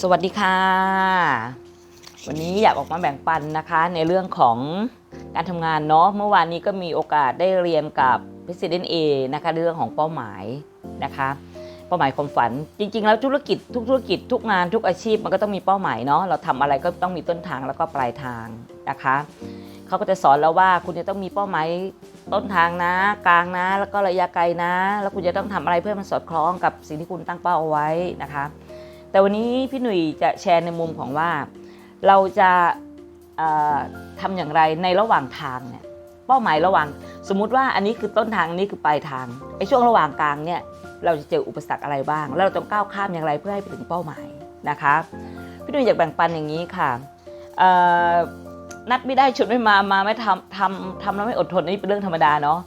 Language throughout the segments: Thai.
สวัสดีค่ะ วันนี้อยากออกมาแบ่งปันนะคะ ในเรื่องของการทำงานเนาะเมื่อวานนี้ก็มีโอกาสได้เรียนกับ President A นะคะเรื่องของเป้าหมายนะคะเป้าหมายความฝัน จริง ๆ แล้วธุรกิจทุกธุรกิจทุกงานทุกอาชีพมันก็ต้องมีเป้าหมายเนาะเราทำอะไรก็ต้องมีต้นทางแล้วก็ปลายทางนะคะเขาก็จะสอนเราว่าคุณจะต้องมีเป้าหมายต้นทางนะ กลางนะ แล้วก็ระยะไกลนะ แล้วคุณจะต้องทำอะไรเพื่อให้มันสอดคล้องกับสิ่งที่คุณตั้งเป้าเอาไว้นะคะ แต่วันนี้พี่หนุ่ยจะแชร์ในมุมของว่า เราจะเอ่อทำอย่างไรในระหว่างทางเนี่ยเป้าหมายระหว่างสมมุติว่าอันนี้คือต้นทางนี้คือปลายทางไอ้ช่วงระหว่างกลางเนี่ยเราจะเจออุปสรรคอะไรบ้าง แล้วเราต้องก้าวข้ามอย่างไรเพื่อให้ไปถึงเป้าหมายนะคะพี่หนุ่ยอยากแบ่งปันอย่างนี้ค่ะนัดไม่ได้ชุดไม่มามาไม่ทำทำทำแล้วไม่อดทนนี่เป็นเรื่องธรรมดาเนาะ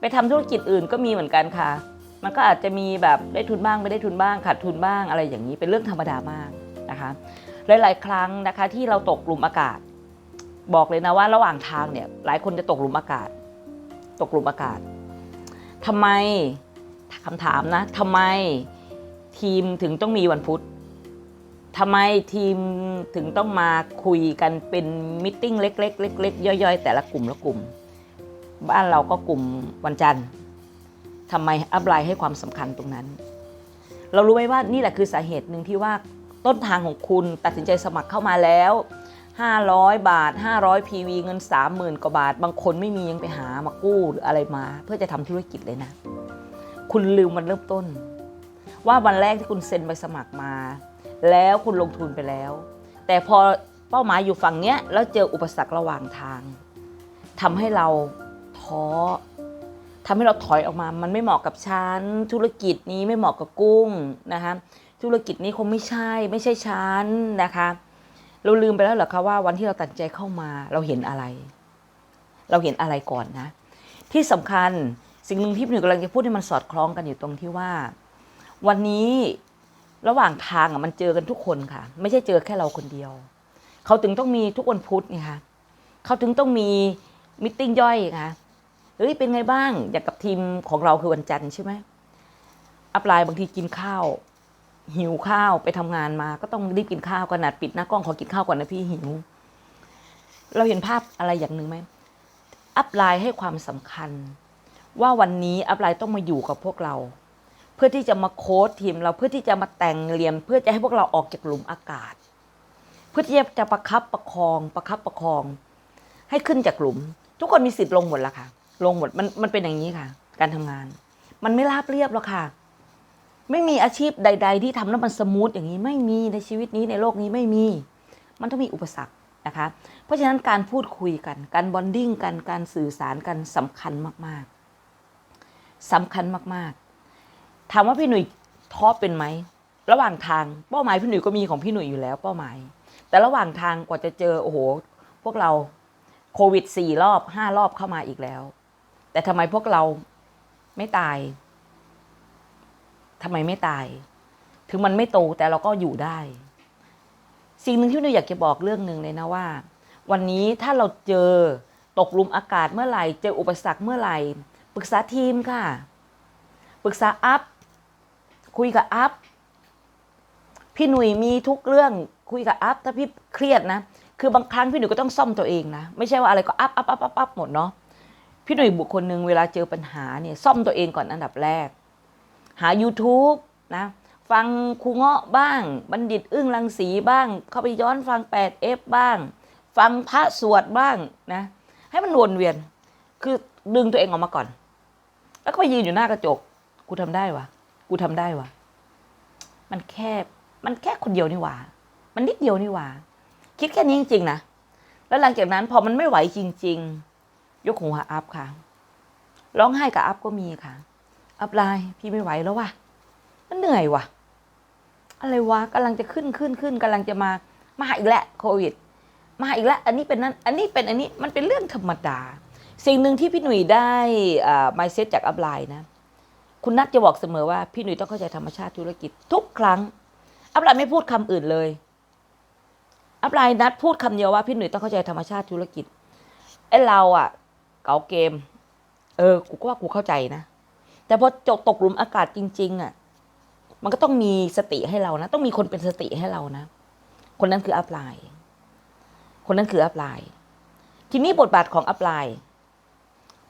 ไปทำธุรกิจอื่นก็มีเหมือนกันค่ะ มันก็อาจจะมีแบบได้ทุนบ้างไม่ได้ทุนบ้างขาดทุนบ้างอะไรอย่างนี้เป็นเรื่องธรรมดามากนะคะหลาย ๆ ครั้งนะคะที่เราตกหลุมอากาศ บอกเลยนะว่าระหว่างทางเนี่ยหลายคนจะตกหลุมอากาศ ตกหลุมอากาศทำไมคำถามนะทำไมทีมถึงต้องมีวันพุธทำไมทีมถึงต้องมาคุยกันเป็นมิทติ้งเล็กๆเล็กๆย่อยๆ แต่ละกลุ่มละกลุ่ม บ้านเราก็กลุ่มวันจันทร์ ทำไมอัพไลน์ให้ความสำคัญตรงนั้น เรารู้ไหมว่านี่แหละคือสาเหตุหนึ่งที่ว่าต้นทางของคุณตัดสินใจสมัครเข้ามาแล้ว 500 บาท 500 PV เงิน 30,000กว่าบาท บางคนไม่มียังไปหามากู้หรืออะไรมา เพื่อจะทำธุรกิจเลยนะ คุณลืมวันเริ่มต้น ว่าวันแรกที่คุณเซ็นใบสมัครมา แล้วคุณลงทุนไปแล้ว แต่พอเป้าหมายอยู่ฝั่งเนี้ยแล้วเจออุปสรรคระหว่างทางทำให้เราท้อ ทำให้เราถอยออกมา มันไม่เหมาะกับฉัน ธุรกิจนี้ไม่เหมาะกับกุ้งนะคะธุรกิจนี้คงไม่ใช่ไม่ใช่ฉันนะคะ เราลืมไปแล้วเหรอคะว่าวันที่เราตัดใจเข้ามาเราเห็นอะไร เราเห็นอะไรก่อนนะ ที่สำคัญสิ่งหนึ่งที่พี่หนุ่ยกำลังจะพูดให้มันสอดคล้องกันอยู่ตรงที่ว่า วันนี้ระหว่างทางอะมันเจอกันทุกคนค่ะ ไม่ใช่เจอแค่เราคนเดียว เขาถึงต้องมีทุกวันพุธไงคะเขาถึงต้องมีมิทติ้งย่อยไงคะ เฮ้ยเป็นไงบ้างอย่างกับทีมของเราคือวันจันทร์ใช่ไหมอัปไลน์บางทีกินข้าว หิวข้าวไปทำงานมา ก็ต้องรีบกินข้าวกันนะปิดหน้ากล้องขอกินข้าวก่อนนะพี่หิว เราเห็นภาพอะไรอย่างหนึ่งไหมอัปไลน์ให้ความสำคัญ ว่าวันนี้อัปไลน์ต้องมาอยู่กับพวกเรา เพื่อที่จะมาโค้ดทีมเราเพื่อที่จะมาแต่งเรียนเพื่อจะให้พวกเราออกจากหลุมอากาศ เพื่อที่จะประคับประคอง ประคับประคอง ให้ขึ้นจากหลุม ทุกคนมีสิทธิ์ลงหมดแล้วค่ะ ลงหมดมันมันเป็นอย่างนี้ค่ะ การทำงาน มันไม่ราบเรียบหรอกค่ะ ไม่มีอาชีพใด ๆ ที่ทำแล้วมันสมูทอย่างนี้ไม่มีในชีวิตนี้ในโลกนี้ไม่มี มันต้องมีอุปสรรคนะคะ เพราะฉะนั้นการพูดคุยกัน การบอนดิ้งกันการสื่อสารกันสำคัญมากๆสำคัญมากๆถามว่าพี่หนุ่ยท้อเป็นไหมระหว่างทางเป้าหมายพี่หนุ่ยก็มีของพี่หนุ่ยอยู่แล้วเป้าหมาย แต่ระหว่างทางกว่าจะเจอโอ้โหพวกเราโควิดสี่รอบห้ารอบเข้ามาอีกแล้ว แต่ทำไมพวกเราไม่ตายทำไมไม่ตาย ถึงมันไม่โตแต่เราก็อยู่ได้ สิ่งหนึ่งที่หนูอยากจะบอกเรื่องหนึ่งเลยนะว่า วันนี้ถ้าเราเจอตกลุมอากาศเมื่อไหร่ เจออุปสรรคเมื่อไหร่ ปรึกษาทีมค่ะ ปรึกษาอัพ คุยกับอัพ พี่หนุ่ยมีทุกเรื่องคุยกับอัพถ้าพี่เครียดนะ คือบางครั้งพี่หนุ่ยก็ต้องซ่อมตัวเองนะ ไม่ใช่ว่าอะไรก็อัพอัพอัพอัพหมดเนาะ พี่หนุ่ยบุคคลหนึ่งเวลาเจอปัญหาเนี่ยซ่อมตัวเองก่อนอันดับแรก หา YouTube นะฟังครูเงาะบ้าง บัณฑิตอึ้งรังสีบ้าง เข้าไปย้อนฟัง 8F บ้าง ฟังพระสวดบ้างนะให้มันวนเวียน คือดึงตัวเองออกมาก่อน แล้วก็ไปยืนอยู่หน้ากระจก กูทำได้วะกูทำได้วะมันแค่มันแค่คนเดียวนี่หว่า มันนิดเดียวนี่หว่า คิดแค่นี้จริงๆนะแล้วหลังจากนั้นพอมันไม่ไหวจริง ๆ ยกหูหาอัพค่ะ ร้องไห้กับอัพก็มีค่ะ อัพไลน์พี่ไม่ไหวแล้วว่ะ มันเหนื่อยว่ะ อะไรวะกำลังจะขึ้นขึ้นขึ้นกำลังจะมา มาอีกแล้วโควิด มาอีกแล้ว อันนี้เป็นนั้น อันนี้เป็นอันนี้ มันเป็นเรื่องธรรมดา สิ่งหนึ่งที่พี่หนุ่ยได้อ่าไมเซ็ตจากอัพไลน์นะ คุณนัทจะบอกเสมอว่าพี่หนุ่ยต้องเข้าใจธรรมชาติธุรกิจทุกครั้ง อัพไลน์ไม่พูดคำอื่นเลย อัพไลน์นัดพูดคำเดียวว่าพี่หนุ่ยต้องเข้าใจธรรมชาติธุรกิจไอเราอะ เก๋าเกม เออ กูก็ว่ากูเข้าใจนะ แต่พอจกตกหลุมอากาศจริง ๆอะมันก็ต้องมีสติให้เรานะ ต้องมีคนเป็นสติให้เรานะ คนนั้นคืออัพไลน์คนนั้นคืออัพไลน์ทีนี้บทบาทของอัพไลน์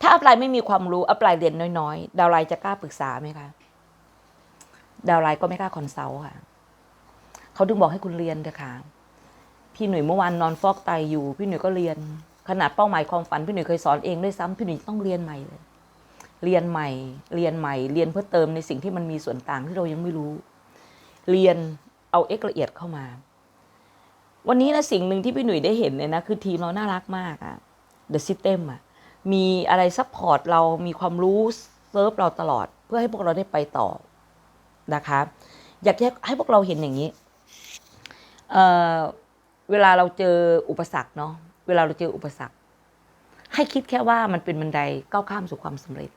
ถ้าอัพไลน์ไม่มีความรู้อัพไลน์เรียนน้อยๆ ดาวไลน์จะกล้าปรึกษาไหมคะ ดาวไลน์ก็ไม่กล้าคอนซัลท์ค่ะ เขาถึงบอกให้คุณเรียนเถอะค่ะ พี่หนุ่ยเมื่อวานนอนฟอกไตอยู่ พี่หนุ่ยก็เรียน ขนาดเป้าหมายความฝันพี่หนุ่ยเคยสอนเองด้วยซ้ำพี่หนุ่ยต้องเรียนใหม่เลย เรียนใหม่ เรียนใหม่ เรียนเพื่อเติมในสิ่งที่มันมีส่วนต่างที่เรายังไม่รู้ เรียนเอาเอ็กละเอียดเข้ามา วันนี้นะสิ่งหนึ่งที่พี่หนุ่ยได้เห็นเลยนะคือทีมเราน่ารักมากอะ The System อะมีอะไรซัพพอร์ตเรามีความรู้เซิร์ฟเราตลอด เพื่อให้พวกเราได้ไปต่อนะคะ อยากให้พวกเราเห็นอย่างนี้เเวลาเราเจออุปสรรคเนาะ วลาเราเจออุปสรรค ให้คิดแค่ว่ามันเป็นบันไดก้าวข้ามสู่ความสำเร็จ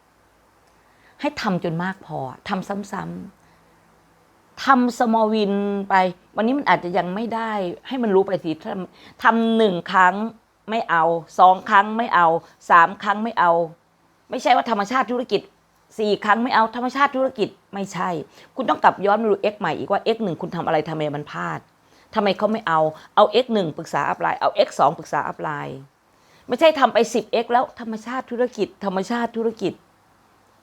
ให้ทำจนมากพอทำซ้ำๆทำสมอวินไป วันนี้มันอาจจะยังไม่ได้ ให้มันรู้ไปสิทำหนึ่งครั้งไม่เอาสองครั้งไม่เอาสามครั้งไม่เอา ไม่ใช่ว่าธรรมชาติธุรกิจสี่ครั้งไม่เอาธรรมชาติธุรกิจไม่ใช่ คุณต้องกลับย้อนมาดู X ใหม่อีกว่า X หนึ่งคุณทำอะไรทำไมมันพลาด ทำไมเขาไม่เอาเอา X หนึ่งปรึกษาอัพไลน์เอา X สองปรึกษาอัพไลน์ไม่ใช่ทำไป 10x แล้วธรรมชาติธุรกิจ ธรรมชาติธุรกิจ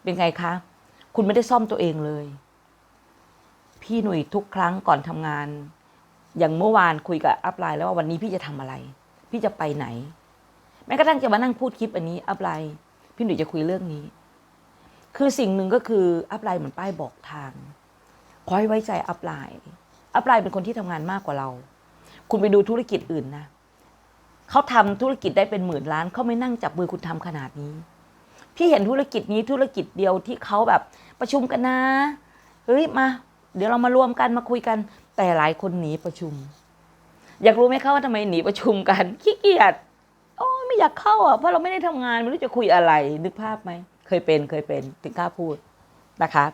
เป็นไงคะ คุณไม่ได้ซ่อมตัวเองเลย พี่หนุ่ยทุกครั้งก่อนทำงาน อย่างเมื่อวานคุยกับอัพไลน์แล้วว่าวันนี้พี่จะทำอะไร พี่จะไปไหน แม้กระทั่งจะมานั่งพูดคลิปอันนี้อัพไลน์พี่หนุ่ยจะคุยเรื่องนี้ คือสิ่งหนึ่งก็คืออัพไลน์เหมือนป้ายบอกทางขอให้ไว้ใจอัพไลน์ อัพไลน์เป็นคนที่ทำงานมากกว่าเรา คุณไปดูธุรกิจอื่นนะเขาทำธุรกิจได้เป็นหมื่นล้านเขาไม่นั่งจับมือคุณทำขนาดนี้ พี่เห็นธุรกิจนี้ธุรกิจเดียวที่เขาแบบประชุมกันนะเฮ้ยมา เดี๋ยวเรามารวมกันมาคุยกัน แต่หลายคนหนีประชุม อยากรู้ไหมคะว่าทำไมหนีประชุมกันขี้เกียจโอ้ยไม่อยากเข้าอะเพราะเราไม่ได้ทำงานไม่รู้จะคุยอะไรนึกภาพไหมเคยเป็นเคยเป็นถึงกล้าพูดนะคะ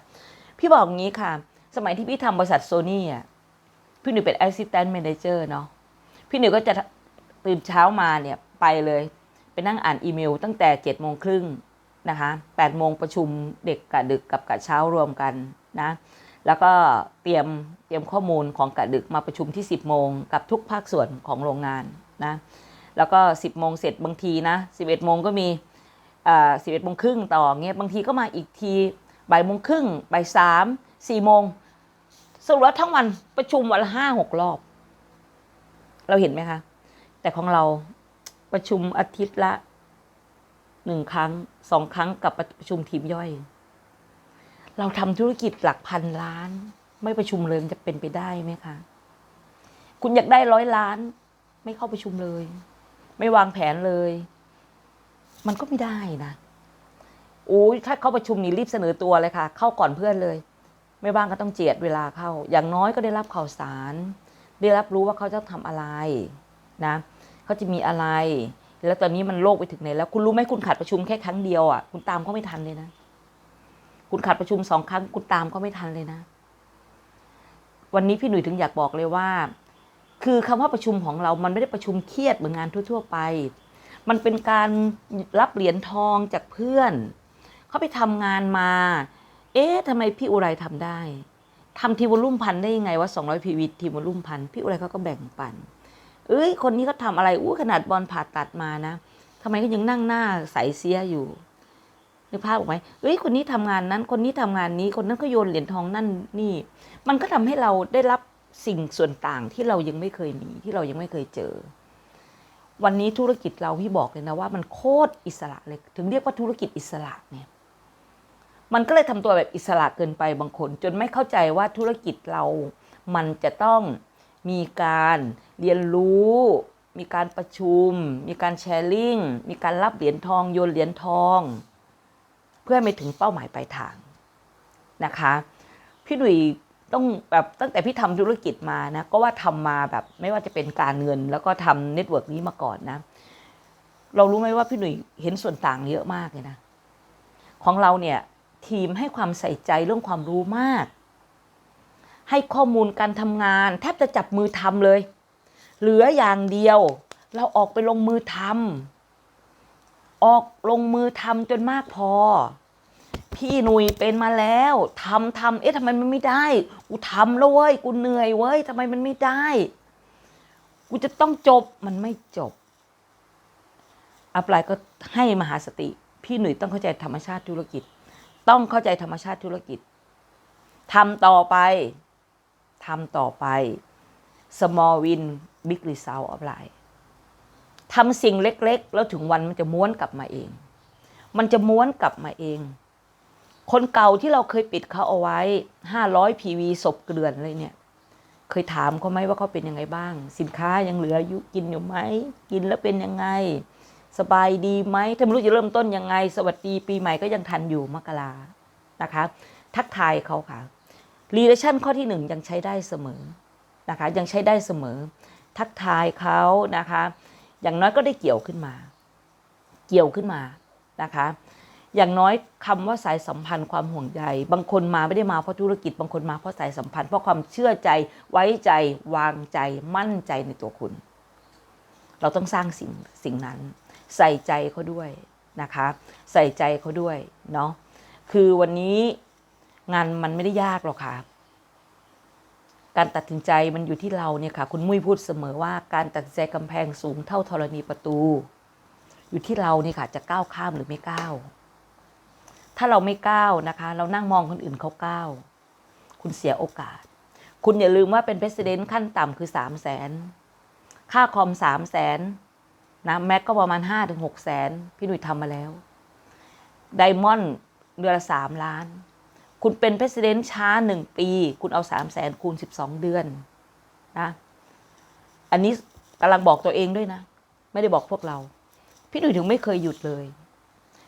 พี่บอกงี้ค่ะ สมัยที่พี่ทำบริษัทโซนี่อะ พี่หนูเป็น assistant manager เนาะพี่หนูก็จะตื่นเช้ามาเนี่ยไปเลยไปนั่งอ่านอีเมล ตั้งแต่เจ็ดโมงครึ่งนะคะแปดโมงประชุมเด็กกับดึกกับกะเช้ารวมกันนะแล้วก็เตรียมเตรียมข้อมูลของกะดึกมาประชุมที่ 10โมงกับทุกภาคส่วนของโรงงานนะแล้วก็ 10โมงเสร็จบางทีนะ11โมงก็มีอ่า11โมงครึ่งต่อเงี้ยบางทีก็มาอีกทีบ่ายโมงครึ่งบ่ายสามสี่โมง สรุปแล้วทั้งวันประชุมวันละห้าหกรอบ เราเห็นไหมคะ แต่ของเราประชุมอาทิตย์ละหนึ่งครั้งสองครั้งกับประชุมทีมย่อย เราทำธุรกิจหลักพันล้าน ไม่ประชุมเลยมันจะเป็นไปได้ไหมคะ คุณอยากได้ร้อยล้าน ไม่เข้าประชุมเลย ไม่วางแผนเลย มันก็ไม่ได้นะโอ้ยถ้าเข้าประชุมนี่รีบเสนอตัวเลยค่ะ เข้าก่อนเพื่อนเลย ไม่ว่างก็ต้องเจียดเวลาเข้า อย่างน้อยก็ได้รับข่าวสาร ได้รับรู้ว่าเขาจะทำอะไรนะเขาจะมีอะไร แล้วตอนนี้มันโลกไปถึงไหนแล้วคุณรู้ไหมคุณขาดประชุมแค่ครั้งเดียวอะคุณตามเขาไม่ทันเลยนะ คุณขาดประชุมสองครั้ง คุณตามก็ไม่ทันเลยนะ วันนี้พี่หนุ่ยถึงอยากบอกเลยว่า คือคำว่าประชุมของเรา มันไม่ได้ประชุมเครียดเหมือนงานทั่ว ๆ ไป มันเป็นการรับเหรียญทองจากเพื่อนเขาไปทำงานมา เอ๊ะทำไมพี่อุไรทำได้ทำทีวอลุ่มพันได้ยังไงว่า200พีวีทีวอลุ่มพันพี่อุไรเขาก็แบ่งปัน เอ้ย คนนี้เขาทำอะไรอู้ขนาดบอลผ่าตัดมานะทำไมก็ยังนั่งหน้าใสเสียอยู่นึกภาพออกไหมเอ้ย คนนี้ทำงานนั้น คนนี้ทำงานนี้ คนนั้นก็โยนเหรียญทองนั่นนี่ มันก็ทำให้เราได้รับสิ่งส่วนต่างที่เรายังไม่เคยมีที่เรายังไม่เคยเจอ วันนี้ธุรกิจเราพี่บอกเลยนะว่ามันโคตรอิสระเลย ถึงเรียกว่าธุรกิจอิสระเนี่ย มันก็เลยทำตัวแบบอิสระเกินไปบางคน จนไม่เข้าใจว่าธุรกิจเรา มันจะต้องมีการเรียนรู้ มีการประชุม มีการแชร์ลิงมีการรับเหรียญทองโยนเหรียญทอง เพื่อไปถึงเป้าหมายปลายทางนะคะ พี่หนุ่ยต้องแบบตั้งแต่พี่ทำธุรกิจมานะ ก็ว่าทำมาแบบไม่ว่าจะเป็นการเงิน แล้วก็ทำเน็ตเวิร์กนี้มาก่อนนะ เรารู้ไหมว่าพี่หนุ่ยเห็นส่วนต่างเยอะมากเลยนะ ของเราเนี่ย ทีมให้ความใส่ใจเรื่องความรู้มาก ให้ข้อมูลการทำงาน แทบจะจับมือทำเลย เหลืออย่างเดียว เราออกไปลงมือทำออกลงมือทำจนมากพอ พี่หนุยเป็นมาแล้วทำทำเอ๊ะทำไมมันไม่ได้ กูทำแล้วเว้ยกูเหนื่อยเว้ยทำไมมันไม่ได้ กูจะต้องจบมันไม่จบอัปไลน์ก็ให้มหาสติ พี่หนุ่ยต้องเข้าใจธรรมชาติธุรกิจ ต้องเข้าใจธรรมชาติธุรกิจทำต่อไปทำต่อไป small win big result อัปไลน์ทำสิ่งเล็กๆ แล้วถึงวันมันจะม้วนกลับมาเอง มันจะม้วนกลับมาเอง คนเก่าที่เราเคยปิดเขาเอาไว้ 500 PV ศพเกลื่อนเลยเนี่ย เคยถามเขาไหมว่าเขาเป็นยังไงบ้าง สินค้ายังเหลืออยู่กินอยู่ไหม กินแล้วเป็นยังไง สบายดีไหมถ้าไม่รู้จะเริ่มต้นยังไง สวัสดีปีใหม่ก็ยังทันอยู่มกรานะคะ ทักทายเขาค่ะ relation ข้อที่หนึ่งยังใช้ได้เสมอนะคะ ยังใช้ได้เสมอ ทักทายเขานะคะ อย่างน้อยก็ได้เกี่ยวขึ้นมา เกี่ยวขึ้นมานะคะ อย่างน้อยคำว่าสายสัมพันธ์ความห่วงใยบางคนมาไม่ได้มาเพราะธุรกิจบางคนมาเพราะสายสัมพันธ์เพราะความเชื่อใจไว้ใจวางใจมั่นใจในตัวคุณ เราต้องสร้างสิ่งสิ่งนั้น ใส่ใจเขาด้วยนะคะ ใส่ใจเขาด้วยเนาะคือวันนี้งานมันไม่ได้ยากหรอกค่ะ การตัดสินใจมันอยู่ที่เราเนี่ยค่ะ คุณมุ้ยพูดเสมอว่าการตัดสินใจกำแพงสูงเท่าธรณีประตู อยู่ที่เราเนี่ยค่ะ จะก้าวข้ามหรือไม่ก้าวถ้าเราไม่ก้าวนะคะ เรานั่งมองคนอื่นเขาก้าวคุณเสียโอกาส คุณอย่าลืมว่าเป็นประธานขั้นต่ำคือสามแสนค่าคอมสามแสน นะแม็กก็ประมาณห้าถึงหกแสนพี่หนุ่ยทำมาแล้วไดมอนด์เดือนละสามล้าน คุณเป็นประธานช้าหนึ่งปี คุณเอาสามแสนคูณสิบสองเดือนนะอันนี้กำลังบอกตัวเองด้วยนะ ไม่ได้บอกพวกเรา พี่หนุ่ยถึงไม่เคยหยุดเลย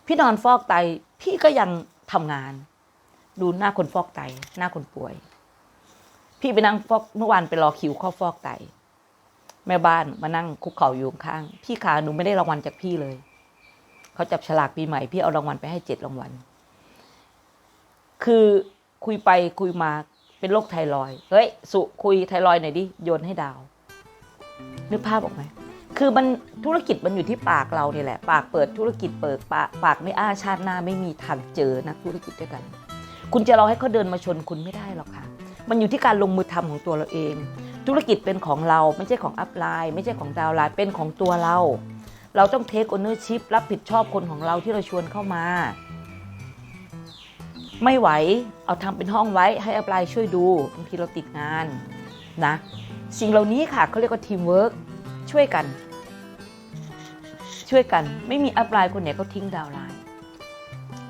พี่นอนฟอกไตพี่ก็ยังทำงาน ดูหน้าคนฟอกไต หน้าคนป่วย พี่ไปนั่งฟอกเมื่อวานไปรอคิวเข้าฟอกไต แม่บ้านมานั่งคุกเข่าอยู่ข้าง พี่ขาหนูไม่ได้รางวัลจากพี่เลย เขาจับฉลากปีใหม่พี่เอารางวัลไปให้เจ็ดรางวัล คือคุยไปคุยมาเป็นโรคไทรอย เฮ้ย สุคุยไทรอยหน่อยดิ โยนให้ดาว นึกภาพออกไหม คือมันธุรกิจมันอยู่ที่ปากเราเนี่ยแหละ ปากเปิดธุรกิจเปิดปากปากไม่อ้าชาติหน้าไม่มีทางเจอนักธุรกิจด้วยกัน คุณจะรอให้เขาเดินมาชนคุณไม่ได้หรอกค่ะ มันอยู่ที่การลงมือทำของตัวเราเอง ธุรกิจเป็นของเราไม่ใช่ของอัพไลน์ไม่ใช่ของดาวไลน์เป็นของตัวเรา เราต้องเทคโอเนอร์ชิพรับผิดชอบคนของเราที่เราชวนเข้ามา ไม่ไหวเอาทำเป็นห้องไว้ให้อัพไลน์ช่วยดูบางทีเราติดงานนะ สิ่งเหล่านี้ค่ะเขาเรียกว่าทีมเวิร์กช่วยกัน ช่วยกันไม่มีอัพไลน์คนไหนเขาทิ้งดาวไลน์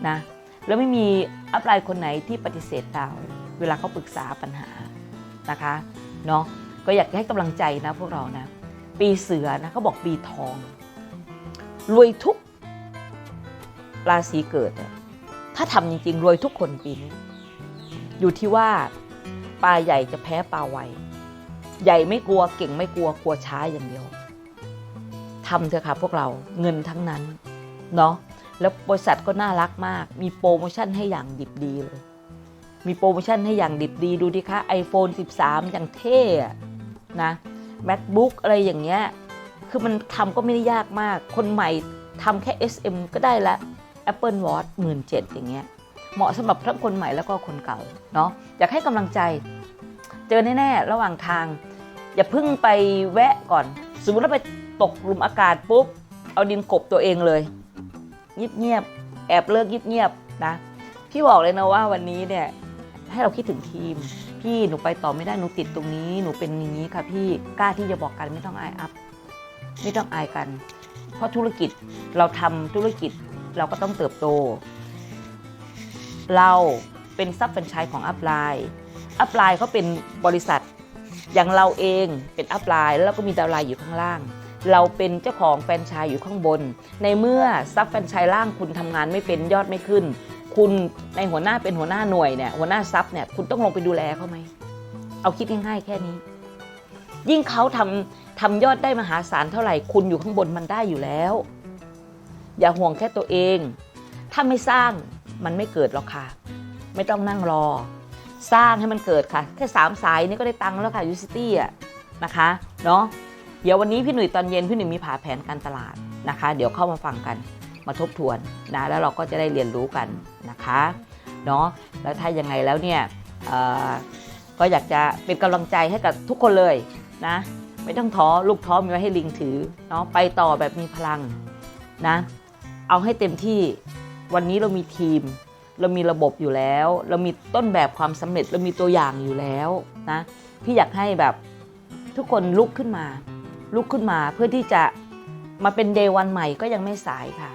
นะแล้วไม่มีอัพไลน์คนไหนที่ปฏิเสธดาว เวลาเขาปรึกษาปัญหานะคะเนาะ ก็อยากให้กำลังใจนะพวกเรานะ ปีเสือนะเขาบอกปีทอง รวยทุกราศีเกิด ถ้าทำจริงๆ รวยทุกคนปีนี้อยู่ที่ว่าปลาใหญ่จะแพ้ปลาไวใหญ่ไม่กลัวเก่งไม่กลัวกลัวช้าอย่างเดียวทำเถอะค่ะพวกเราเงินทั้งนั้นเนาะแล้วบริษัทก็น่ารักมาก มีโปรโมชั่นให้อย่างดิบดีเลย มีโปรโมชั่นให้อย่างดิบดีดูดิคะ iPhone 13 อย่างเท่ นะ MacBook อะไรอย่างเงี้ย คือมันทำก็ไม่ได้ยากมาก คนใหม่ทำแค่ SM ก็ได้ละ Apple Watch 1 7 0 0 0อย่างเงี้ย เหมาะสำหรับทั้งคนใหม่แล้วก็คนเก่าเนาะ อยากให้กำลังใจ เจอแน่ๆ ระหว่างทาง อย่าเพิ่งไปแวะก่อน สมมติว่าไปตกหลุมอากาศปุ๊บ เอาดินกบตัวเองเลยเงียบๆ แอบเลิกเงียบๆ นะ พี่บอกเลยนะว่าวันนี้เนี่ยให้เราคิดถึงทีม พี่หนูไปต่อไม่ได้หนูติดตรงนี้ หนูเป็นอย่างนี้ค่ะพี่กล้าที่จะบอกกันไม่ต้องอายอัพไม่ต้องอายกัน เพราะธุรกิจเราทำธุรกิจเราก็ต้องเติบโต เราเป็นซับเป็นชายของอัพไลน์อัพไลน์เขาเป็นบริษัท อย่างเราเองเป็นอัพไลน์แล้วเราก็มีดาวไลน์อยู่ข้างล่าง เราเป็นเจ้าของแฟรนไชส์อยู่ข้างบน ในเมื่อซับแฟรนไชส์ล่างคุณทำงานไม่เป็นยอดไม่ขึ้น คุณในหัวหน้าเป็นหัวหน้าหน่วยเนี่ยหัวหน้าซับเนี่ยคุณต้องลงไปดูแลเขาไหมเอาคิดง่ายๆแค่นี้ ยิ่งเขาทำทำยอดได้มหาศาลเท่าไหร่ คุณอยู่ข้างบนมันได้อยู่แล้ว อย่าห่วงแค่ตัวเอง ถ้าไม่สร้างมันไม่เกิดหรอกค่ะ ไม่ต้องนั่งรอ สร้างให้มันเกิดค่ะ แค่สามสายนี่ก็ได้ตังค์แล้วค่ะยูซิตี้อะนะคะเนาะเดี๋ยววันนี้พี่หนุ่ยตอนเย็นพี่หนุ่ยมีผ่าแผนการตลาดนะคะ เดี๋ยวเข้ามาฟังกัน มาทบทวนนะแล้วเราก็จะได้เรียนรู้กันนะคะเนาะแล้วถ้ายังไงแล้วเนี่ยก็อยากจะเป็นกำลังใจให้กับทุกคนเลยนะไม่ต้องท้อลูกท้อมีไว้ให้ลิงถือเนาะไปต่อแบบมีพลังนะเอาให้เต็มที่วันนี้เรามีทีม เรามีระบบอยู่แล้ว เรามีต้นแบบความสำเร็จ เรามีตัวอย่างอยู่แล้วนะพี่อยากให้แบบทุกคนลุกขึ้นมา ลุกขึ้นมาเพื่อที่จะมาเป็นเดย์วันใหม่ก็ยังไม่สายค่ะ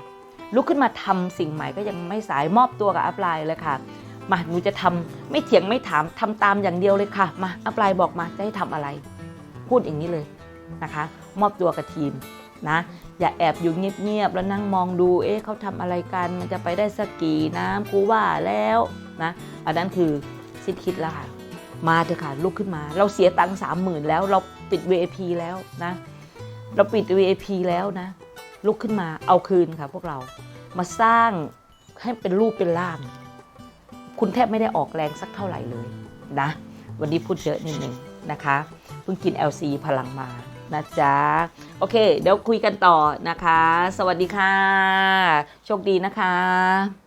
ลุกขึ้นมาทำสิ่งใหม่ก็ยังไม่สายมอบตัวกับอัพไลน์เลยค่ะมาหนูจะทำไม่เถียงไม่ถามทำตามอย่างเดียวเลยค่ะ มาอัพไลน์บอกมาจะให้ทำอะไร พูดอย่างนี้เลยนะคะ มอบตัวกับทีมนะอย่าแอบอยู่เงียบๆแล้วนั่งมองดูเอ๊ะเขาทำอะไรกันมันจะไปได้สักกี่น้ำกูว่าแล้วนะอันนั้นคือสิ้นคิดแล้วค่ะมาเถอะค่ะลุกขึ้นมา เราเสียตังค์สามหมื่นแล้วเราปิด VIP แล้วนะ เราปิด VIP แล้วนะ ลุกขึ้นมาเอาคืนค่ะพวกเรามาสร้างให้เป็นรูปเป็นร่าง คุณแทบไม่ได้ออกแรงสักเท่าไหร่เลยนะ วันนี้พูดเยอะนิดนึงนะคะเพิ่งกิน LC พลังมานะจ๊ะ โอเค เดี๋ยวคุยกันต่อนะคะ สวัสดีค่ะ โชคดีนะคะ